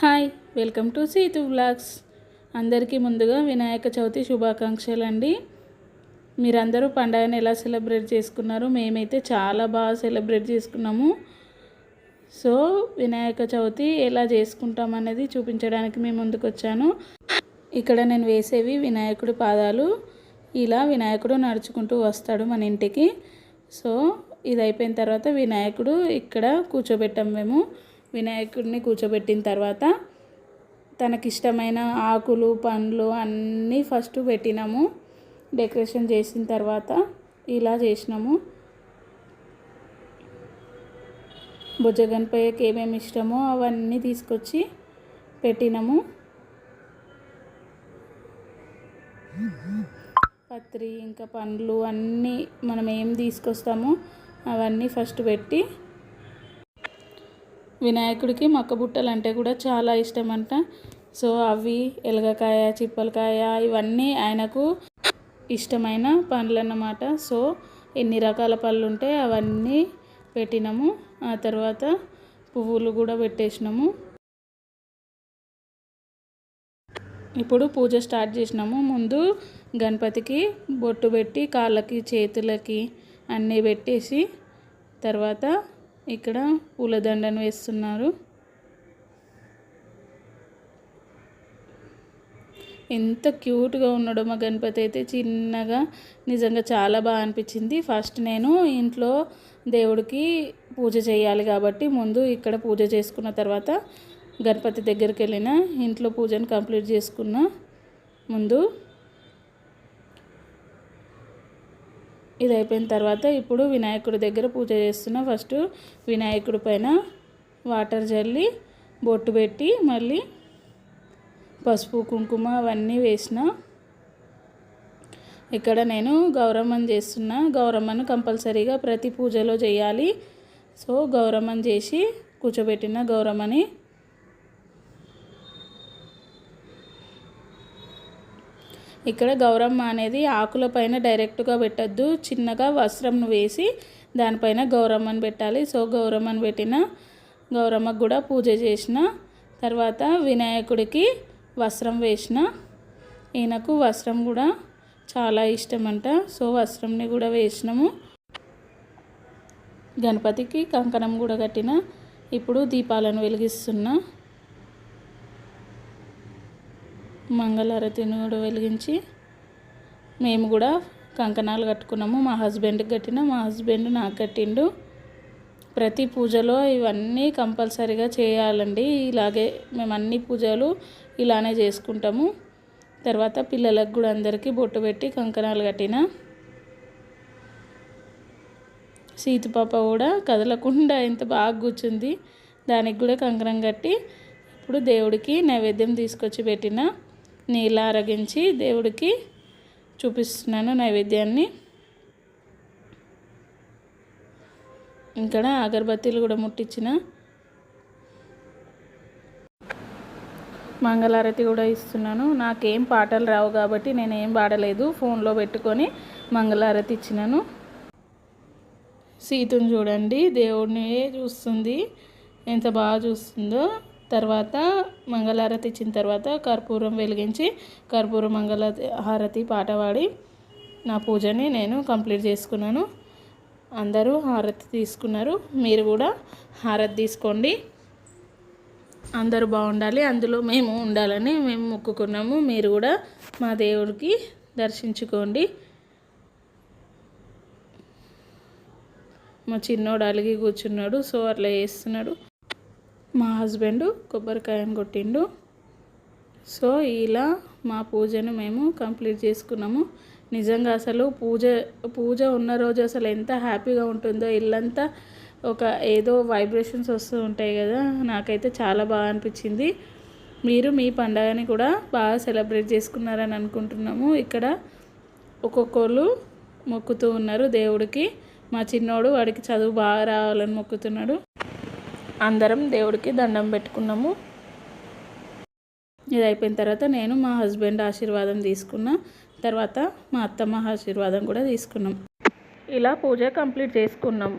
Hi welcome to Seethu vlogs అందరికీ ముందుగా వినాయక చవితి శుభాకాంక్షలు అండి మీరందరూ పండగని ఎలా సెలబ్రేట్ చేసుకున్నారు మేమైతే చాలా బాగా సెలబ్రేట్ చేసుకున్నాము. సో వినాయక చవితి ఎలా చేసుకుంటాం అనేది చూపించడానికి మేము ముందుకు వచ్చాను ఇక్కడ నేను వేసేవి వినాయకుడి పాదాలు. ఇలా వినాయకుడు నడుచుకుంటూ వస్తాడు మన ఇంటికి. సో ఇది అయిపోయిన తర్వాత వినాయకుడు ఇక్కడ కూర్చోబెట్టాం మేము. వినాయకుడిని కూర్చోబెట్టిన తర్వాత తనకిష్టమైన ఆకులు పండ్లు అన్నీ ఫస్ట్ పెట్టినాము. డెకరేషన్ చేసిన తర్వాత ఇలా చేసినాము. బుజ్జగన్పయ్యకి ఏమేమి ఇష్టమో అవన్నీ తీసుకొచ్చి పెట్టినాము. పత్రి ఇంకా పండ్లు అన్నీ మనం ఏం తీసుకొస్తామో అవన్నీ ఫస్ట్ పెట్టి వినాయకుడికి మొక్క బుట్టలు అంటే కూడా చాలా ఇష్టం అంట సో అవి ఎలగకాయ చిప్పలకాయ ఇవన్నీ ఆయనకు ఇష్టమైన పండ్లు అన్నమాట సో ఎన్ని రకాల పళ్ళు ఉంటే అవన్నీ పెట్టినాము. ఆ తర్వాత పువ్వులు కూడా పెట్టేసినాము. ఇప్పుడు పూజ స్టార్ట్ చేసినాము. ముందు గణపతికి బొట్టు పెట్టి కాళ్ళకి చేతులకి అన్నీ పెట్టేసి తర్వాత ఇక్కడ పూలదండను వేస్తున్నారు. ఎంత క్యూట్గా ఉన్నాడో మా గణపతి అయితే చిన్నగా నిజంగా చాలా బాగా అనిపించింది. ఫస్ట్ నేను ఇంట్లో దేవుడికి పూజ చేయాలి కాబట్టి ముందు ఇక్కడ పూజ చేసుకున్న తర్వాత గణపతి దగ్గరికి వెళ్ళిన ఇంట్లో పూజను కంప్లీట్ చేసుకున్న ముందు ఇది అయిపోయిన తర్వాత ఇప్పుడు వినాయకుడి దగ్గర పూజ చేస్తున్నా ఫస్ట్ వినాయకుడి పైన వాటర్ జల్లి బొట్టు పెట్టి మళ్ళీ పసుపు కుంకుమ అవన్నీ వేసిన. ఇక్కడ నేను గౌరమ్మను చేస్తున్నా. గౌరమ్మను కంపల్సరీగా ప్రతి పూజలో చేయాలి. సో గౌరమ్మను చేసి కూర్చోబెట్టిన గౌరమ్మని ఇక్కడ గౌరమ్మ అనేది ఆకుల పైన డైరెక్ట్గా పెట్టద్దు చిన్నగా వస్త్రంను వేసి దానిపైన గౌరమ్మని పెట్టాలి. సో గౌరమ్మని పెట్టిన గౌరమ్మకు కూడా పూజ చేసిన తర్వాత వినాయకుడికి వస్త్రం వేసిన ఈయనకు వస్త్రం కూడా చాలా ఇష్టం అంట సో వస్త్రంని కూడా వేసినాము. గణపతికి కంకణం కూడా కట్టిన. ఇప్పుడు దీపాలను వెలిగిస్తున్నా మంగళారతిని కూడా వెలిగించి మేము కూడా కంకణాలు కట్టుకున్నాము. మా హస్బెండ్కి కట్టిన మా హస్బెండ్ నాకు కట్టిండు. ప్రతి పూజలో ఇవన్నీ కంపల్సరీగా చేయాలండి. ఇలాగే మేము అన్ని పూజలు ఇలానే చేసుకుంటాము. తర్వాత పిల్లలకు కూడా అందరికీ బొట్టు పెట్టి కంకణాలు కట్టిన. సీతుపాప కూడా కదలకుండా ఎంత బాగా కూర్చుంది. దానికి కూడా కంకణం కట్టి ఇప్పుడు దేవుడికి నైవేద్యం తీసుకొచ్చి పెట్టిన. నీళ్ళు దేవుడికి చూపిస్తున్నాను నైవేద్యాన్ని. ఇక్కడ అగరబత్తీలు కూడా ముట్టించిన మంగళారతి కూడా ఇస్తున్నాను. నాకేం పాటలు రావు కాబట్టి నేను ఏం పాడలేదు. ఫోన్లో పెట్టుకొని మంగళారతి ఇచ్చినాను. సీతను చూడండి. దేవుడిని చూస్తుంది. ఎంత బాగా చూస్తుందో. తర్వాత మంగళారతి ఇచ్చిన తర్వాత కర్పూరం వెలిగించి కర్పూర మంగళ హారతి పాట పాడి నా పూజని నేను కంప్లీట్ చేసుకున్నాను. అందరూ హారతి తీసుకున్నారు. మీరు కూడా హారతి తీసుకోండి. అందరూ బాగుండాలి. అందులో మేము ఉండాలని మేము మొక్కుకున్నాము. మీరు కూడా మా దేవుడికి దర్శించుకోండి. మా చిన్నోడు అలిగి కూర్చున్నాడు. సో అట్లా చేస్తున్నాడు. మా హస్బెండ్ కొబ్బరికాయను కొట్టిండు. సో ఇలా మా పూజను మేము కంప్లీట్ చేసుకున్నాము. నిజంగా అసలు పూజ పూజ ఉన్న రోజు అసలు ఎంత హ్యాపీగా ఉంటుందో ఇల్లంతా ఒక ఏదో వైబ్రేషన్స్ వస్తూ ఉంటాయి కదా నాకైతే చాలా బాగా అనిపించింది. మీరు మీ పండగని కూడా బాగా సెలబ్రేట్ చేసుకున్నారని అనుకుంటున్నాము. ఇక్కడ ఒక్కొక్కరు మొక్కుతూ ఉన్నారు దేవుడికి. మా చిన్నోడు వాడికి చదువు బాగా రావాలని మొక్కుతున్నాడు. అందరం దేవుడికి దండం పెట్టుకున్నాము. ఇది అయిపోయిన తర్వాత నేను మా హస్బెండ్ ఆశీర్వాదం తీసుకున్న తర్వాత మా అత్తమ్మ ఆశీర్వాదం కూడా తీసుకున్నాం. ఇలా పూజ కంప్లీట్ చేసుకున్నాం.